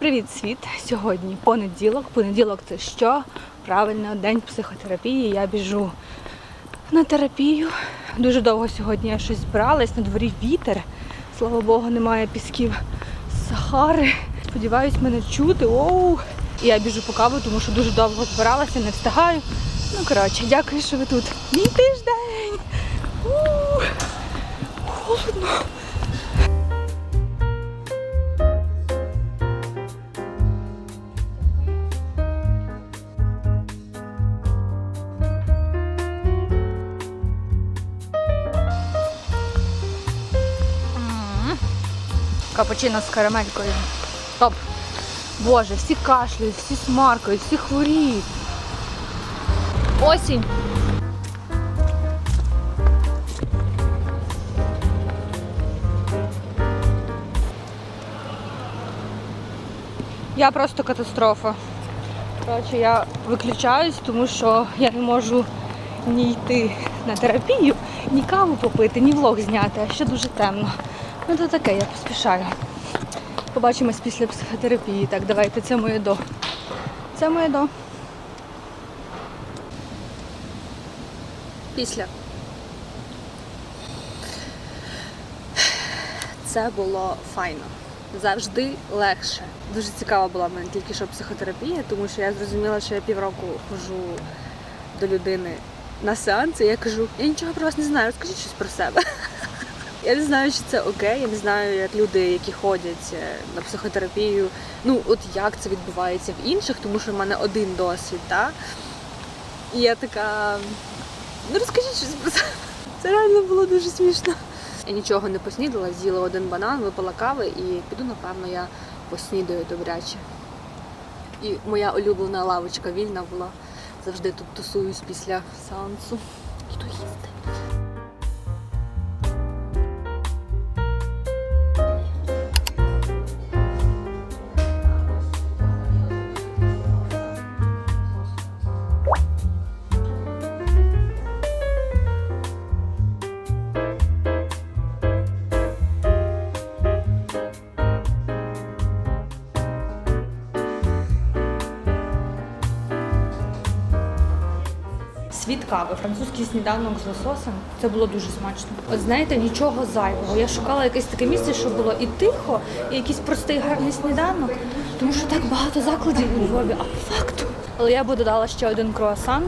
Привіт, світ! Сьогодні понеділок. Понеділок це що? Правильно, день психотерапії. Я біжу на терапію. Дуже довго сьогодні я щось збиралась, на дворі вітер. Слава Богу, немає пісків Сахари. Сподіваюсь, мене чути. Оу! І я біжу по каву, тому що дуже довго збиралася, не встигаю. Ну, коротше, дякую, що ви тут. Мій тиждень! Холодно. Капучино з карамелькою. Топ. Боже, всі кашляють, всі смаркають, всі хворіють. Осінь. Я просто катастрофа. Коротше, я виключаюсь, тому що я не можу ні йти на терапію, ні каву попити, ні влог зняти, а ще дуже темно. Ну то таке, я поспішаю. Побачимось після психотерапії. Так, давайте, це моє до. Це моє до. Після. Це було файно. Завжди легше. Дуже цікава була в мене тільки що психотерапія, тому що я зрозуміла, що я півроку ходжу до людини на сеанси. Я кажу, я нічого про вас не знаю, розкажіть щось про себе. Я не знаю, чи це окей. Я не знаю, як люди, які ходять е, на психотерапію, ну от як це відбувається в інших, тому що в мене один досвід, так? І я така, ну розкажіть щось про себе. Це реально було дуже смішно. Я нічого не поснідала, з'їла один банан, випила кави і піду, напевно, я поснідаю добряче. І моя улюблена лавочка вільна була. Завжди тут тусуюсь після сеансу. Іду їсти. Кави, французький сніданок з лососем. Це було дуже смачно. От знаєте, нічого зайвого. Я шукала якесь таке місце, щоб було і тихо, і якийсь простий гарний сніданок, тому що так багато закладів у Львові, а по факту. Але я би додала ще один круасан.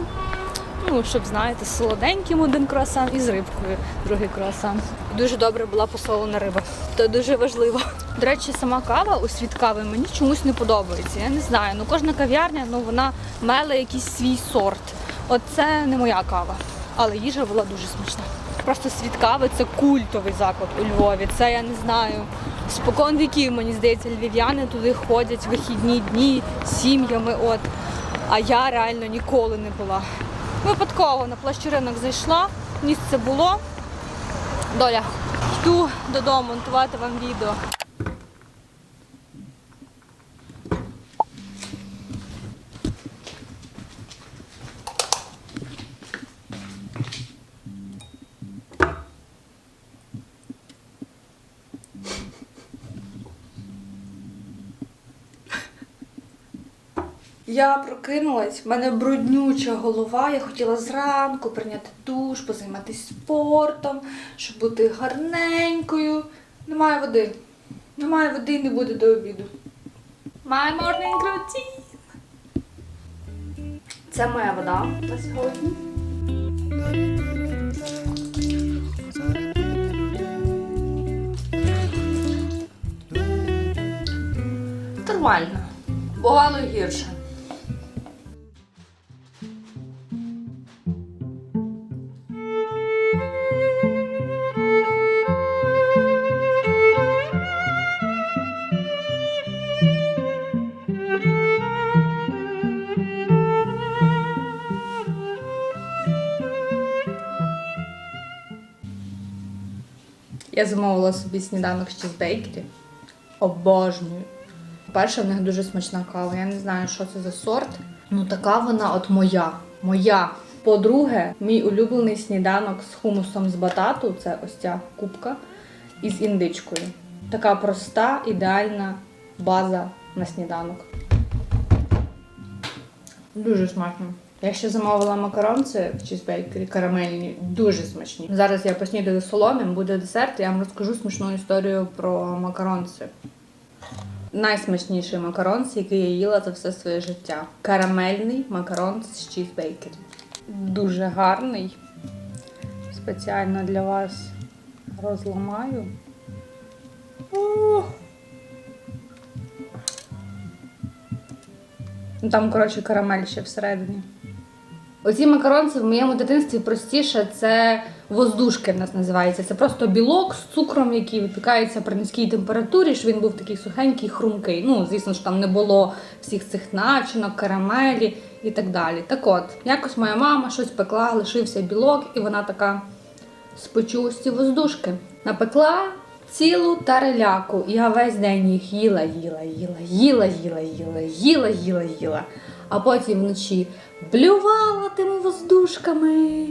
Ну, щоб знаєте, з солоденьким один круасан і з рибкою другий круасан. Дуже добре була посолена риба. Це дуже важливо. До речі, сама кава у світ кави мені чомусь не подобається. Я не знаю. Ну кожна кав'ярня, ну вона меле якийсь свій сорт. От це не моя кава, але їжа була дуже смачна. Просто світ кави це культовий заклад у Львові. Це я не знаю. Спокон віків, мені здається, львів'яни туди ходять вихідні дні з сім'ями. От. А я реально ніколи не була. Випадково на площі ринок зайшла, місце було. Доля, йду додому монтувати вам відео. Я прокинулась, в мене бруднюча голова. Я хотіла зранку прийняти душ, позайматися спортом, щоб бути гарненькою. Немає води. Немає води і не буде до обіду. My morning routine. Це моя вода на сьогодні. Нормально. Бувало гірше. Я замовила собі сніданок з чізбейкері. Обожнюю. Перше, в них дуже смачна кава. Я не знаю, що це за сорт. Ну, така вона от моя. Моя. По-друге, мій улюблений сніданок з хумусом з батату це ось ця кубка із індичкою. Така проста, ідеальна база на сніданок. Дуже смачно. Я ще замовила макаронці в чізбейкері карамельні, дуже смачні. Зараз я поснідаю солоним, буде десерт, я вам розкажу смішну історію про макаронці. Найсмачніший макаронці, який я їла за все своє життя. Карамельний макарон з чізбейкері. Дуже гарний. Спеціально для вас розламаю. Ну, Там, коротше, карамель ще всередині. Оці макаронці в моєму дитинстві простіше це воздушки в нас називається. Це просто білок з цукром, який випікається при низькій температурі, що він був такий сухенький, хрумкий. Ну, звісно ж, там не було всіх цих начинок, карамелі і так далі. Так от, якось моя мама щось пекла, лишився білок, і вона така спечу ось ці воздушки. Напекла цілу тареляку. Я весь день їх їла, їла, їла, їла, їла, їла, їла, їла, їла. А потім вночі блювала тими воздушками.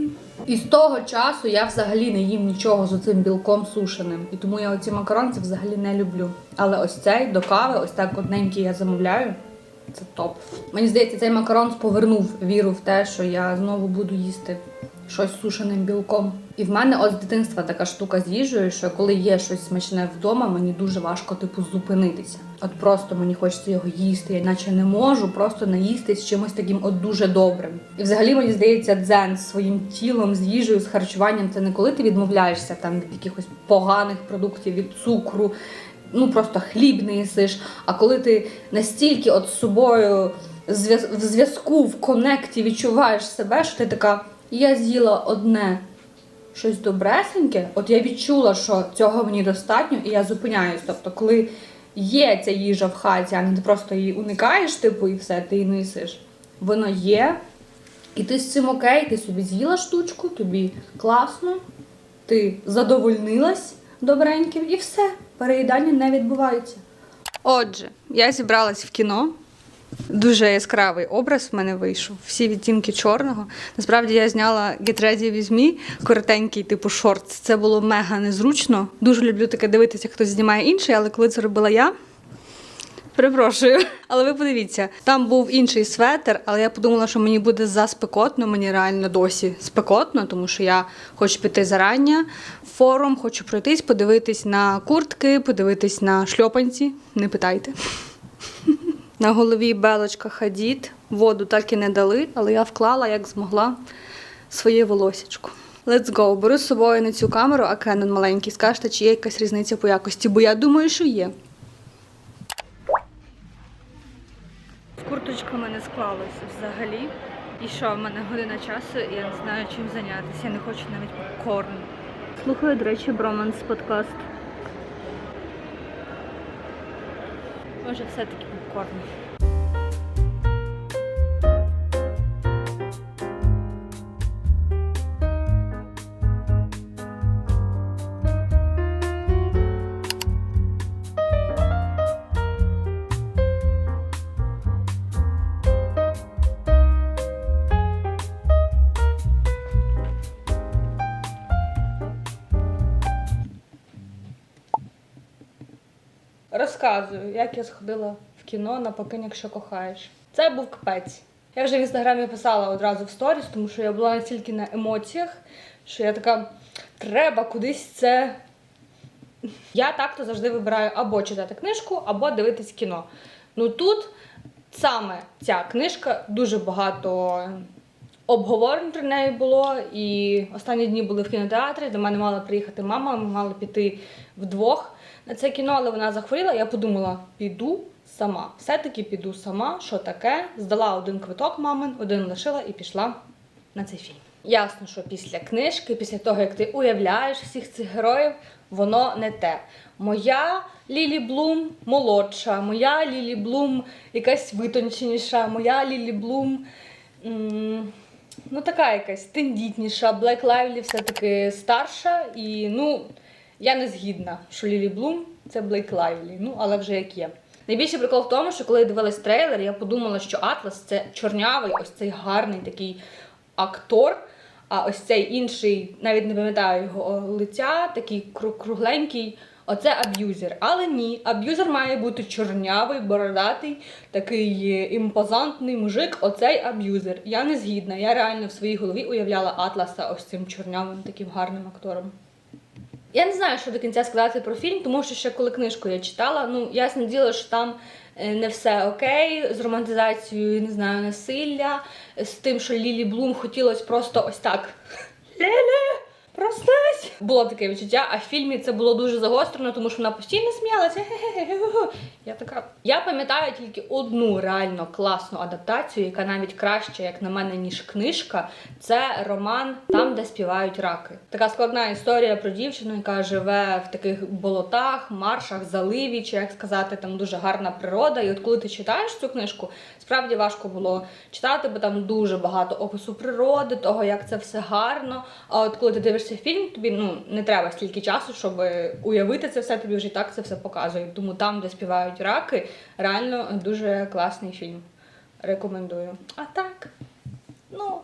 І з того часу я взагалі не їм нічого з оцим білком сушеним. І тому я оці макаронці взагалі не люблю. Але ось цей до кави, ось так одненький я замовляю. Це топ. Мені здається, цей макарон повернув віру в те, що я знову буду їсти щось з сушеним білком. І в мене от з дитинства така штука з їжею, що коли є щось смачне вдома, мені дуже важко типу зупинитися. От просто мені хочеться його їсти, я наче не можу просто наїстись чимось таким от дуже добрим. І взагалі мені здається, дзен з своїм тілом, з їжею, з харчуванням це не коли ти відмовляєшся там від якихось поганих продуктів, від цукру. Ну просто хліб не їсиш. А коли ти настільки от з собою в зв'язку, в конекті відчуваєш себе, що ти така, я з'їла одне щось добресеньке, от я відчула, що цього мені достатньо, і я зупиняюсь. Тобто, коли є ця їжа в хаті, а не ти просто її уникаєш, типу, і все, ти її не. Воно є, і ти з цим окей, ти собі з'їла штучку, тобі класно, ти задовольнилась добреньким, і все, переїдання не відбувається. Отже, я зібралась в кіно. Дуже яскравий образ в мене вийшов. Всі відтінки чорного. Насправді я зняла Get Ready With Me, коротенький, типу шорт. Це було мега незручно. Дуже люблю таке дивитися, хтось знімає інший, але коли це робила я. Перепрошую, але ви подивіться, там був інший светр, але я подумала, що мені буде заспекотно, мені реально досі спекотно, тому що я хочу піти зарання в форум, хочу пройтись, подивитись на куртки, подивитись на шльопанці. Не питайте. На голові белочка хадід. Воду так і не дали, але я вклала, як змогла, своє волосічко. Let's go. Беру з собою не цю камеру, а Canon маленький. Скажете, чи є якась різниця по якості, бо я думаю, що є. Курточка курточками не склалась взагалі. І що, в мене година часу, і я не знаю, чим зайнятися. Я не хочу навіть попкорн. Слухаю, до речі, Броманс подкаст. Може, все-таки попкорн. Розказую, як я сходила в кіно на покинь, якщо кохаєш. Це був капець. Я вже в інстаграмі писала одразу в сторіс, тому що я була настільки на емоціях, що я така, треба кудись це. Я так-то завжди вибираю або читати книжку, або дивитись кіно. Ну тут саме ця книжка дуже багато обговорень про неї було. І останні дні були в кінотеатрі. До мене мала приїхати мама, ми мали піти вдвох це кіно, але вона захворіла. Я подумала, піду сама. Все-таки піду сама, що таке. Здала один квиток мамин, один лишила і пішла на цей фільм. Ясно, що після книжки, після того, як ти уявляєш всіх цих героїв, воно не те. Моя Лілі Блум молодша, моя Лілі Блум якась витонченіша, моя Лілі Блум. Ну, така якась тендітніша, Блек Лайвлі все-таки старша. І ну, я не згідна, що Лілі Блум це Блейк Лайвлі. Ну, але вже як є. Найбільший прикол в тому, що коли я дивилась трейлер, я подумала, що Атлас це чорнявий, ось цей гарний такий актор. А ось цей інший, навіть не пам'ятаю його лиця, такий кругленький, Оце аб'юзер. Але ні, аб'юзер має бути чорнявий, бородатий, такий імпозантний мужик. Оцей аб'юзер. Я не згідна. Я реально в своїй голові уявляла Атласа ось цим чорнявим, таким гарним актором. Я не знаю, що до кінця сказати про фільм, тому що ще коли книжку я читала, ну ясне діло, що там е, не все окей з романтизацією, не знаю, насилля, з тим, що Лілі Блум хотілося просто ось так. Леле, проснись! Було таке відчуття, а в фільмі це було дуже загострено, тому що вона постійно сміялася. Я така. Я пам'ятаю тільки одну реально класну адаптацію, яка навіть краща, як на мене, ніж книжка. Це роман Там, де співають раки. Така складна історія про дівчину, яка живе в таких болотах, маршах, заливі, чи як сказати, там дуже гарна природа. І от коли ти читаєш цю книжку, справді важко було читати, бо там дуже багато опису природи, того, як це все гарно. А от коли ти дивишся фільм, тобі ну не треба стільки часу, щоб уявити це все, тобі вже так це все показує. Тому там, де співають раки, реально дуже класний фільм. Рекомендую. А так, ну,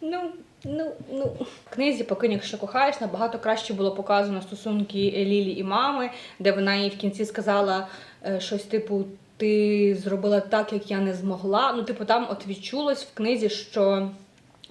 ну. Ну, ну, в книзі «Покинь, якщо кохаєш, набагато краще було показано стосунки Лілі і мами, де вона їй в кінці сказала е, щось типу: ти зробила так, як я не змогла. Ну, типу, там от відчулось в книзі, що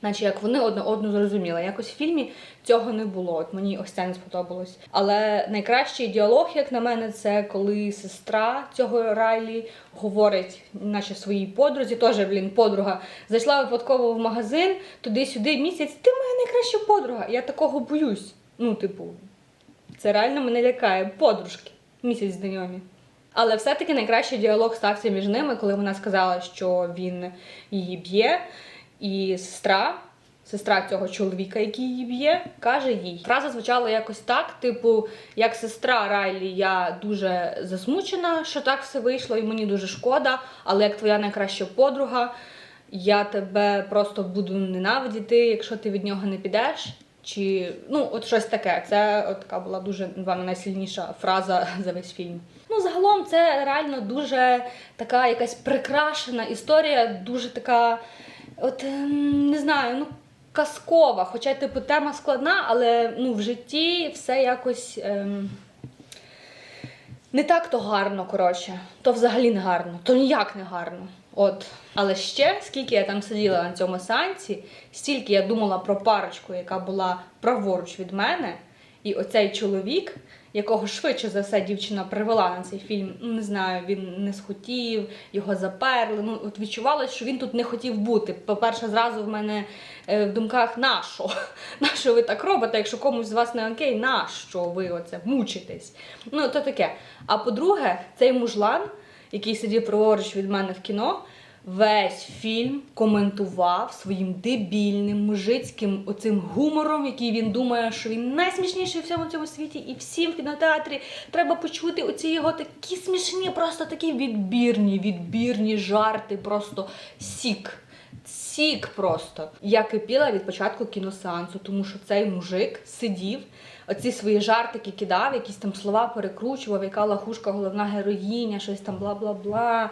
наче як вони одне одну зрозуміли. Якось в фільмі цього не було. От мені ось це не сподобалось. Але найкращий діалог, як на мене, це коли сестра цього Райлі говорить, наче своїй подрузі, теж, блін, подруга, зайшла випадково в магазин, туди-сюди місяць, ти моя найкраща подруга. Я такого боюсь. Ну, типу, це реально мене лякає. Подружки. Місяць знайомі. Але все-таки найкращий діалог стався між ними, коли вона сказала, що він її б'є, і сестра, сестра цього чоловіка, який її б'є, каже їй. Фраза звучала якось так: типу, як сестра Райлі, я дуже засмучена, що так все вийшло, і мені дуже шкода. Але як твоя найкраща подруга, я тебе просто буду ненавидіти, якщо ти від нього не підеш. Чи ну от щось таке. Це от така була дуже напевно, найсильніша фраза за весь фільм. Ну, загалом, це реально дуже така якась прикрашена історія, дуже така, от ем, не знаю, ну казкова. Хоча, типу, тема складна, але ну, в житті все якось. Ем, не так то гарно, коротше, то взагалі не гарно, то ніяк не гарно. От. Але ще, скільки я там сиділа на цьому сеансі, стільки я думала про парочку, яка була праворуч від мене, і оцей чоловік, якого швидше за все дівчина привела на цей фільм. Ну, не знаю, він не схотів, його заперли. Ну, от відчувалось, що він тут не хотів бути. По-перше, зразу в мене е, в думках нащо? Нащо ви так робите? Якщо комусь з вас не окей, нащо ви оце мучитесь? Ну, то таке. А по-друге, цей мужлан, який сидів праворуч від мене в кіно. Весь фільм коментував своїм дебільним мужицьким оцим гумором, який він думає, що він найсмішніший в всьому цьому світі, і всім в кінотеатрі треба почути оці його такі смішні, просто такі відбірні, відбірні жарти, просто сік. Сік просто. Я кипіла від початку кіносеансу, тому що цей мужик сидів, оці свої жартики кидав, якісь там слова перекручував, яка лахушка, головна героїня, щось там бла-бла-бла.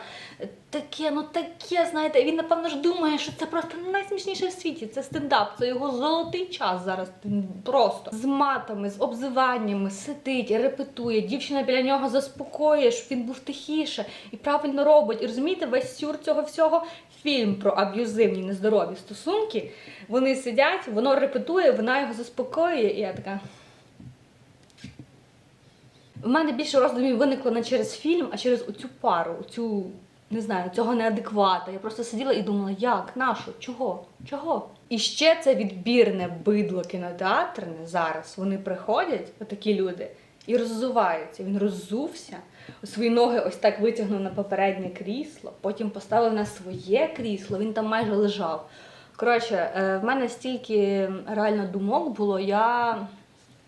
Таке, ну таке, знаєте, він, напевно ж думає, що це просто найсмішніше в світі. Це стендап, це його золотий час зараз. Він Просто з матами, з обзиваннями, сидить, репетує, дівчина біля нього заспокоює, щоб він був тихіше і правильно робить. І розумієте, весь сюр цього всього фільм про аб'юзивні нездорові стосунки. Вони сидять, воно репетує, вона його заспокоює, і я така. В мене більше роздумів виникло не через фільм, а через оцю пару, оцю, не знаю, цього неадеквата. Я просто сиділа і думала, як, нащо, чого, чого? І ще це відбірне бидло кінотеатрне зараз. Вони приходять, отакі люди, і роззуваються. Він роззувся, свої ноги ось так витягнув на попереднє крісло, потім поставив на своє крісло, він там майже лежав. Коротше, е, в мене стільки реально думок було, я,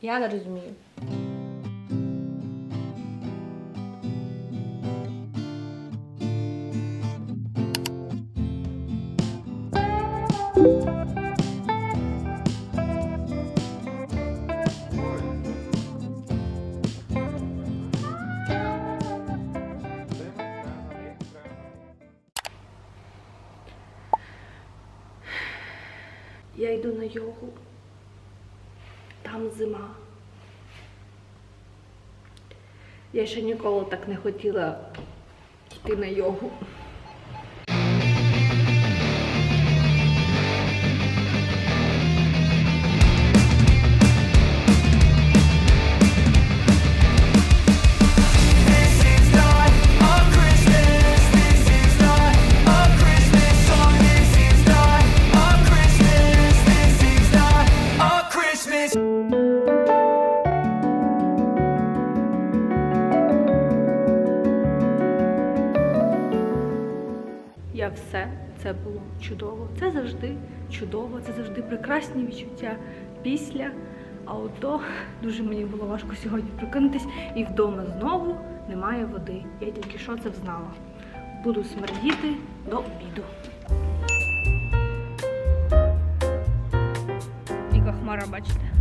я не розумію. Я ще ніколи так не хотіла йти на йогу. Чудово. Це завжди чудово, це завжди прекрасні відчуття після. А ото дуже мені було важко сьогодні прокинутись, і вдома знову немає води. Я тільки що це взнала. Буду смердіти до обіду. Яка хмара, бачите?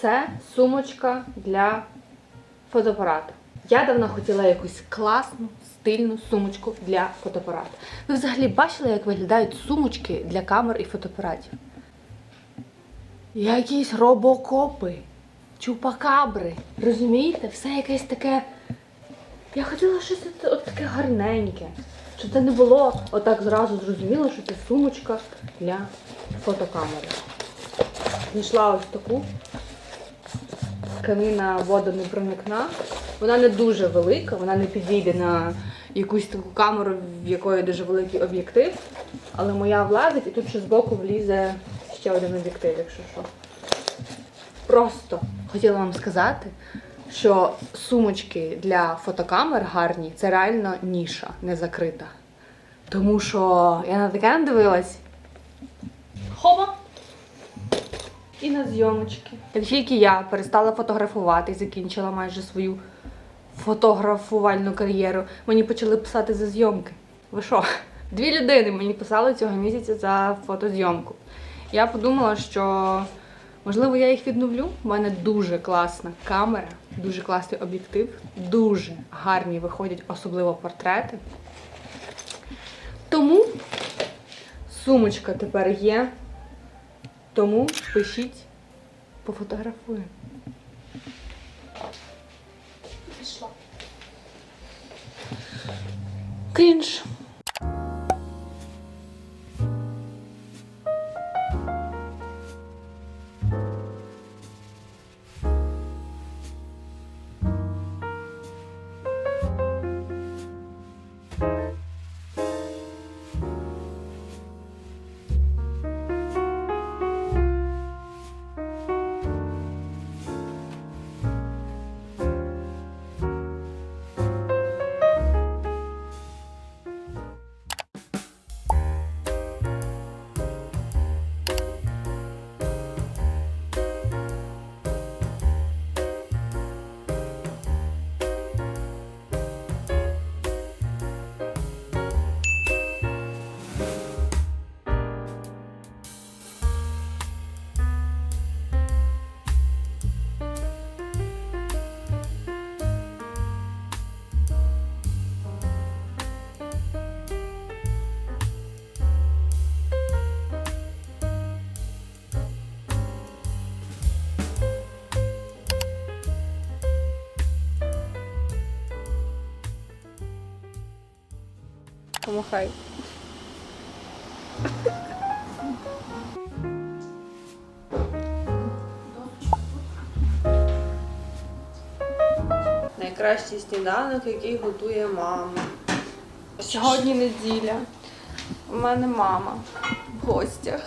Це сумочка для фотоапарату. Я давно хотіла якусь класну, стильну сумочку для фотоапарату. Ви взагалі бачили, як виглядають сумочки для камер і фотоапаратів? Якісь робокопи, чупакабри. Розумієте? Все якесь таке. Я хотіла щось от- от таке гарненьке. Щоб це не було отак зразу зрозуміло, що це сумочка для фотокамери. Знайшла ось таку тканина водонепроникна. Вона не дуже велика, вона не підійде на якусь таку камеру, в якої дуже великий об'єктив. Але моя влазить і тут ще збоку влізе ще один об'єктив, якщо що. Просто хотіла вам сказати, що сумочки для фотокамер гарні це реально ніша, не закрита. Тому що я на таке не дивилась. І на зйомочки. Як тільки я перестала фотографувати і закінчила майже свою фотографувальну кар'єру, мені почали писати за зйомки. Ви що? Дві людини мені писали цього місяця за фотозйомку. Я подумала, що можливо я їх відновлю. У мене дуже класна камера, дуже класний об'єктив, дуже гарні виходять, особливо портрети. Тому сумочка тепер є. Тому пишіть, пофотографуємо. Пішла. Крінж. Помахай. Найкращий сніданок, який готує мама. Сьогодні неділя. У мене мама в гостях.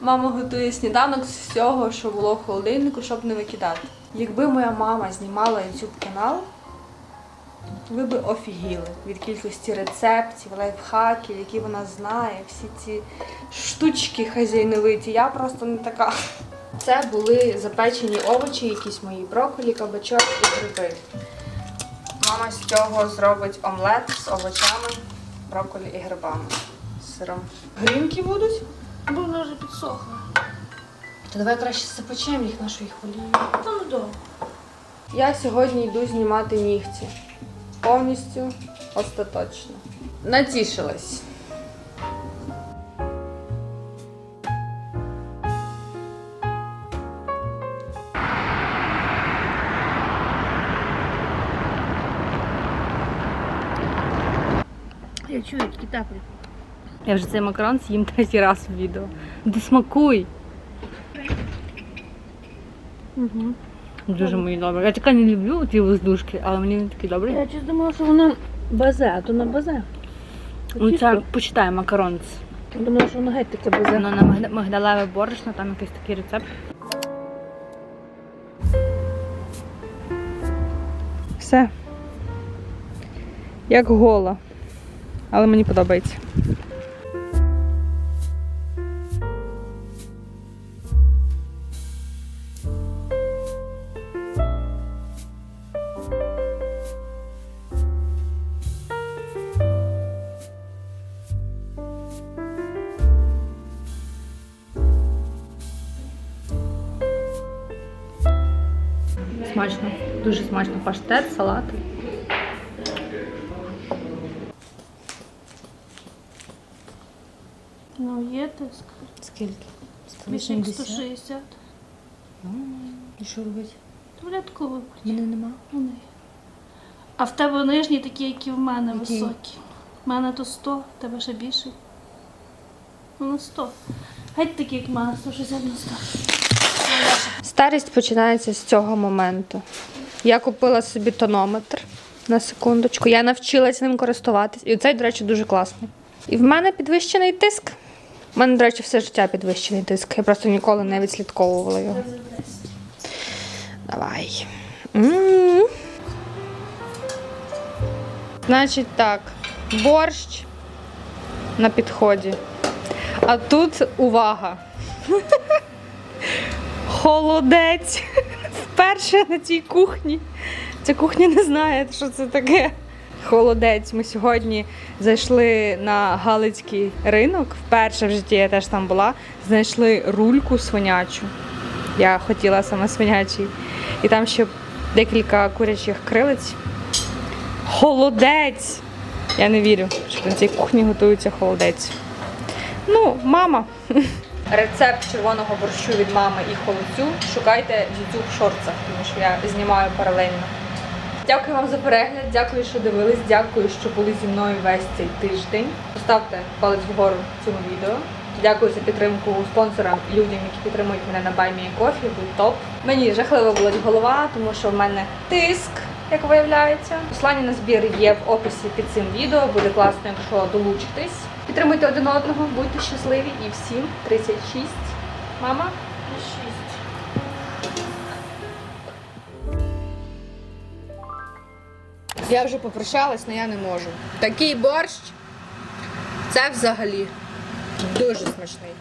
Мама готує сніданок з всього, що було в холодильнику, щоб не викидати. Якби моя мама знімала YouTube канал, ви би офігіли від кількості рецептів, лайфхаків, які вона знає, всі ці штучки хазяйновиті. Я просто не така. Це були запечені овочі, якісь мої брокколі, кабачок і гриби. Мама з цього зробить омлет з овочами, брокколі і грибами. З сиром. Грінки будуть? Бо вона вже підсохла. То давай краще запечемо їх нашої хвилі. Та ну добре. Я сьогодні йду знімати нігті. Повністю остаточно. Натішилась. Я чую, такі теплі. Я вже цей макарон з'їм третій раз в відео. Досмакуй. Угу. Дуже мені добре. Я таке не люблю ті воздушки, але мені вони такі добрі. Я чесно думала, що воно базе, а то не базе. Ну це почитай макарон. Я думала, що воно геть таке базе. Воно на мигдалеве борошно, там якийсь такий рецепт. Все. Як гола. Але мені подобається. Смачно. Дуже смачно. Паштет, салати. Ну, є тиск. Скільки? Більше як 160. І що робити? Таблетку вибрати. Мене нема. Вони. А в тебе нижні такі, як і в мене, Які? високі. В мене то 100, в тебе ще більше. Ну, на 100. Геть такі, як в мене, 160 на 100. Старість починається з цього моменту. Я купила собі тонометр на секундочку. Я навчилась ним користуватись. І цей, до речі, дуже класний. І в мене підвищений тиск. У мене, до речі, все життя підвищений тиск. Я просто ніколи не відслідковувала його. Давай. М. Значить так, борщ на підході. А тут увага. Холодець. Вперше на цій кухні. Ця кухня не знає, що це таке. Холодець. Ми сьогодні зайшли на Галицький ринок. Вперше в житті я теж там була. Знайшли рульку свинячу. Я хотіла саме свинячий. І там ще декілька курячих крилиць. Холодець! Я не вірю, що на цій кухні готується холодець. Ну, мама. Рецепт червоного борщу від мами і холодцю шукайте в YouTube шорцах, тому що я знімаю паралельно. Дякую вам за перегляд, дякую, що дивились, дякую, що були зі мною весь цей тиждень. Поставте палець вгору цьому відео. Дякую за підтримку спонсорам і людям, які підтримують мене на BuyMeACoffee, ви топ. Мені жахливо болить голова, тому що в мене тиск, як виявляється. Послання на збір є в описі під цим відео. Буде класно, якщо долучитесь. Підтримуйте один одного, будьте щасливі і всім 36. Мама. Я вже попрощалась, але я не можу. Такий борщ це взагалі дуже смачний.